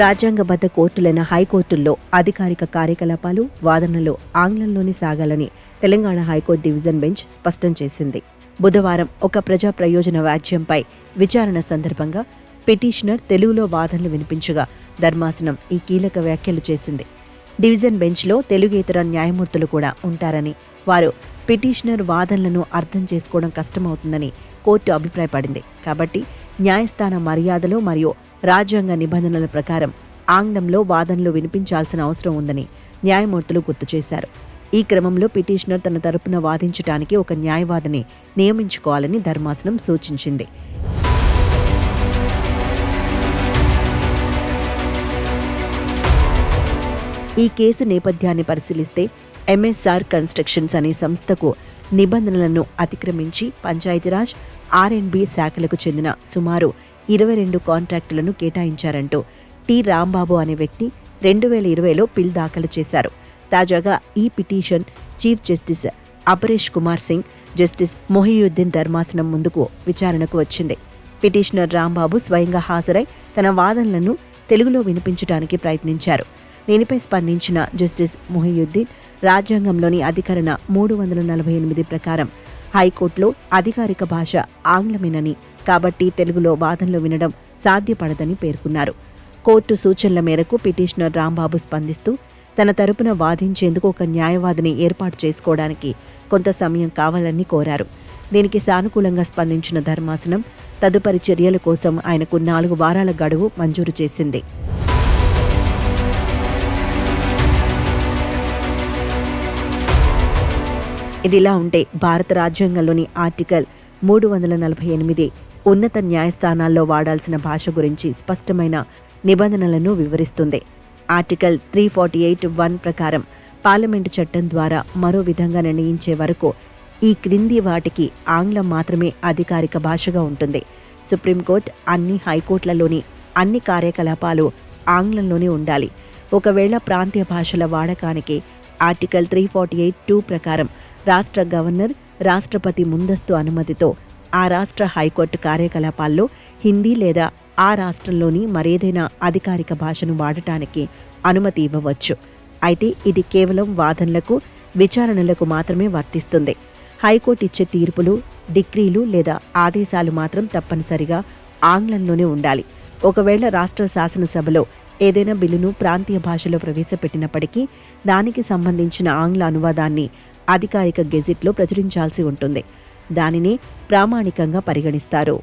రాజ్యాంగబద్ధ కోర్టులైన హైకోర్టుల్లో అధికారిక కార్యకలాపాలు వాదనలు ఆంగ్లంలోనే సాగాలని తెలంగాణ హైకోర్టు డివిజన్ బెంచ్ స్పష్టం చేసింది. బుధవారం ఒక ప్రజా ప్రయోజన వ్యాజ్యంపై విచారణ సందర్భంగా పిటిషనర్ తెలుగులో వాదనలు వినిపించగా ధర్మాసనం ఈ కీలక వ్యాఖ్యలు చేసింది. డివిజన్ బెంచ్లో తెలుగేతర న్యాయమూర్తులు కూడా ఉంటారని వారు పిటిషనర్ వాదనలను అర్థం చేసుకోవడం కష్టమవుతుందని కోర్టు అభిప్రాయపడింది. కాబట్టి న్యాయస్థాన మర్యాదలు మరియు రాజ్యాంగ నిబంధనల ప్రకారం ఆంగ్లంలో వాదనలు వినిపించాల్సిన అవసరం ఉందని న్యాయమూర్తులు గుర్తు చేశారు. ఈ క్రమంలో పిటిషనర్ తన తరపున వాదించడానికి ఒక న్యాయవాదిని నియమించుకోవాలని ధర్మాసనం సూచించింది. ఈ కేసు నేపథ్యాన్ని పరిశీలిస్తే ఎంఎస్ఆర్ కన్స్ట్రక్షన్స్ అనే సంస్థకు నిబంధనలను అతిక్రమించి పంచాయతీరాజ్ ఆర్ఎండ్బి శాఖలకు చెందిన సుమారు ఇరవై రెండు కాంట్రాక్టులను కేటాయించారంటూ టి. రాంబాబు అనే వ్యక్తి రెండు వేల ఇరవైలో పిల్ దాఖలు చేశారు. తాజాగా ఈ petition chief justice Aparesh Kumar Singh justice Mohiuddin ధర్మాసనం ముందుకు విచారణకు వచ్చింది. పిటిషనర్ రాంబాబు స్వయంగా హాజరై తన వాదనలను తెలుగులో వినిపించడానికి ప్రయత్నించారు. దీనిపై స్పందించిన జస్టిస్ మొహియుద్దీన్ రాజ్యాంగంలోని అధికరణ మూడు వందల నలభై ఎనిమిది ప్రకారం హైకోర్టులో అధికారిక భాష ఆంగ్లమేనని. కాబట్టి తెలుగులో వాదనలు వినడం సాధ్యపడదని పేర్కొన్నారు. కోర్టు సూచనల మేరకు పిటిషనర్ రాంబాబు స్పందిస్తూ తన తరపున వాదించేందుకు ఒక న్యాయవాదిని ఏర్పాటు చేసుకోవడానికి కొంత సమయం కావాలని కోరారు. దీనికి సానుకూలంగా స్పందించిన ధర్మాసనం తదుపరి చర్యల కోసం ఆయనకు నాలుగు వారాల గడువు మంజూరు చేసింది. ఇదిలా ఉంటే భారత రాజ్యాంగంలోని ఆర్టికల్ మూడు వందల నలభై ఎనిమిది ఉన్నత న్యాయస్థానాల్లో వాడాల్సిన భాష గురించి స్పష్టమైన నిబంధనలను వివరిస్తుంది. Article three forty eight one ప్రకారం పార్లమెంటు చట్టం ద్వారా మరో విధంగా నిర్ణయించే వరకు ఈ క్రింది వాటికి ఆంగ్లం మాత్రమే అధికారిక భాషగా ఉంటుంది. సుప్రీంకోర్టు అన్ని హైకోర్టులలోని అన్ని కార్యకలాపాలు ఆంగ్లంలోనే ఉండాలి. ఒకవేళ ప్రాంతీయ భాషల వాడకానికి article three forty eight two ప్రకారం రాష్ట్ర గవర్నర్ రాష్ట్రపతి ముందస్తు అనుమతితో ఆ రాష్ట్ర హైకోర్టు కార్యకలాపాల్లో హిందీ లేదా ఆ రాష్ట్రంలోని మరేదైనా అధికారిక భాషను వాడటానికి అనుమతి ఇవ్వవచ్చు. అయితే ఇది కేవలం వాదనలకు విచారణలకు మాత్రమే వర్తిస్తుంది. హైకోర్టు ఇచ్చే తీర్పులు డిగ్రీలు లేదా ఆదేశాలు మాత్రం తప్పనిసరిగా ఆంగ్లంలోనే ఉండాలి. ఒకవేళ రాష్ట్ర శాసనసభలో ఏదైనా బిల్లును ప్రాంతీయ భాషలో ప్రవేశపెట్టినప్పటికీ దానికి సంబంధించిన ఆంగ్ల అనువాదాన్ని అధికారిక గెజిట్లో ప్రచురించాల్సి ఉంటుంది. దానిని ప్రామాణికంగా పరిగణిస్తారు.